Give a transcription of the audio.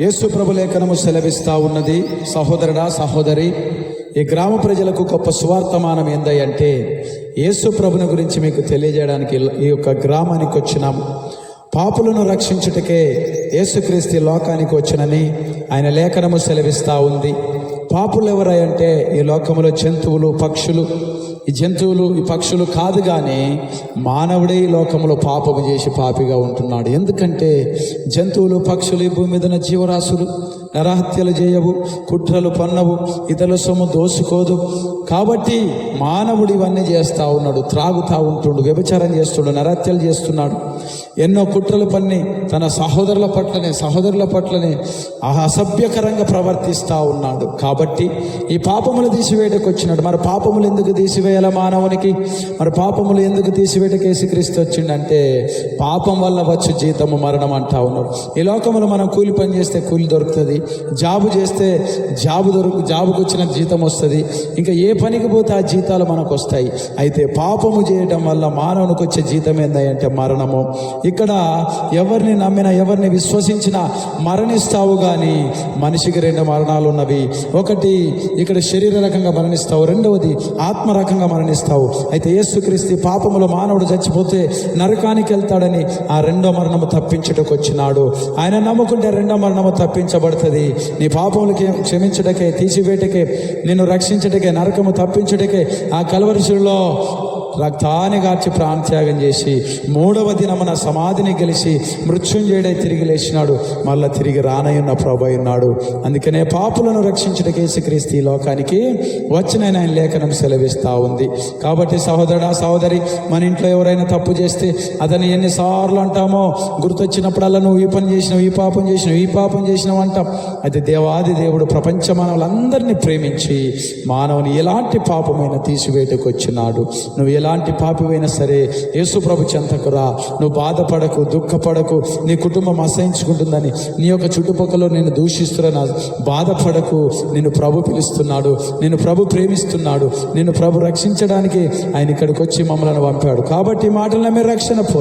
యేసు ప్రభు లేఖనము సెలవిస్తా ఉన్నది. సహోదరుడా సహోదరి ఈ గ్రామ ప్రజలకు గొప్ప సువార్తమానం ఏందంటే యేసు ప్రభుని గురించి మీకు తెలియజేయడానికి ఈ యొక్క గ్రామానికి వచ్చినాము పాపులను రక్షించుటకే యేసుక్రీస్తు లోకానికి వచ్చినని ఆయన లేఖనము సెలవిస్తా ఉంది. పాపులు ఎవరంటే ఈ లోకములో జంతువులు పక్షులు ఈ జంతువులు ఈ పక్షులు కాదు కానీ మానవుడే ఈ లోకంలో పాపము చేసి పాపిగా ఉంటున్నాడు. ఎందుకంటే జంతువులు పక్షులు ఈ భూమి మీద జీవరాశులు. నరహత్యలు చేయవు కుట్రలు పన్నవు ఇతరుల సొమ్ము దోసుకోదు కాబట్టి మానవుడు ఇవన్నీ చేస్తూ ఉన్నాడు త్రాగుతూ ఉంటుండు వ్యభిచారం చేస్తుండు నరహత్యలు చేస్తున్నాడు. ఎన్నో కుట్రలు పన్ని తన సహోదరుల పట్లనే సహోదరుల పట్లనే అసభ్యకరంగా ప్రవర్తిస్తూ ఉన్నాడు. కాబట్టి ఈ పాపములు తీసివేయటకు వచ్చినాడు మరి పాపములు ఎందుకు తీసివేయాల మానవునికి? మరి పాపములు ఎందుకు తీసివేయటకు యేసుక్రీస్తు వచ్చిండంటే పాపం వల్ల వచ్చు జీతము మరణం అంటా ఉన్నాడు. ఈ లోకములు మనం కూలి పని చేస్తే కూలి దొరుకుతుంది. జాబు చేస్తే జాబు దొరుకు జాబుకు వచ్చిన జీతం వస్తుంది. ఇంకా ఏ పనికి పోతే ఆ జీతాలు మనకు వస్తాయి అయితే పాపము చేయటం వల్ల మానవునికి వచ్చే జీతం ఏందంటే మరణము. ఇక్కడ ఎవరిని నమ్మినా ఎవరిని విశ్వసించినా మరణిస్తావు కానీ మనిషికి రెండు మరణాలు ఉన్నవి ఒకటి ఇక్కడ శరీర రకంగా మరణిస్తావు. రెండవది ఆత్మ రకంగా మరణిస్తావు. అయితే యేసుక్రీస్తు పాపములో మానవుడు చచ్చిపోతే నరకానికి వెళ్తాడని ఆ రెండో మరణము తప్పించుటకు వచ్చినాడు ఆయన నమ్ముకుంటే రెండో మరణము తప్పించబడుతుంది. నీ పాపములకి క్షమించుటకే తీసివేటకే నిన్ను రక్షించుటకే నరకము తప్పించుటకే ఆ కలవరిశుల్లో రక్తాన్ని గార్చి ప్రాణత్యాగం చేసి మూడవ దినమున సమాధిని గెలిచి మృత్యుంజయుడై తిరిగి లేచినాడు. మళ్ళా తిరిగి రానయ్యున్న ప్రభు ఉన్నాడు. అందుకనే పాపులను రక్షించుటకు కేసుక్రీస్తు ఈ లోకానికి వచ్చిన ఆయన లేఖనం సెలవిస్తూ ఉంది. కాబట్టి సహోదరుడా సహోదరి మన ఇంట్లో ఎవరైనా తప్పు చేస్తే అతను ఎన్నిసార్లు అంటామో? గుర్తొచ్చినప్పుడల్లా నువ్వు ఈ పని చేసినావు ఈ పాపం చేసినావు ఈ పాపం చేసినావు అంటాం. అయితే దేవాది దేవుడు ప్రపంచ మానవులందరినీ ప్రేమించి మానవుని ఎలాంటి పాపమైన తీసివేటకు వచ్చినాడు. నువ్వు ఎలా ఎలాంటి పాపివైనా సరే యేసు ప్రభు చెంతకు నువ్వు బాధపడకు దుఃఖపడకు నీ కుటుంబం అసహించుకుంటుందని నీ యొక్క చుట్టుపక్కల నేను దూషిస్తున్నా బాధపడకు నేను ప్రభు పిలుస్తున్నాడు నేను ప్రభు ప్రేమిస్తున్నాడు నేను ప్రభు రక్షించడానికి ఆయన ఇక్కడికి వచ్చి మమ్మల్ని పంపాడు. కాబట్టి మాటల మీరు రక్షణ పో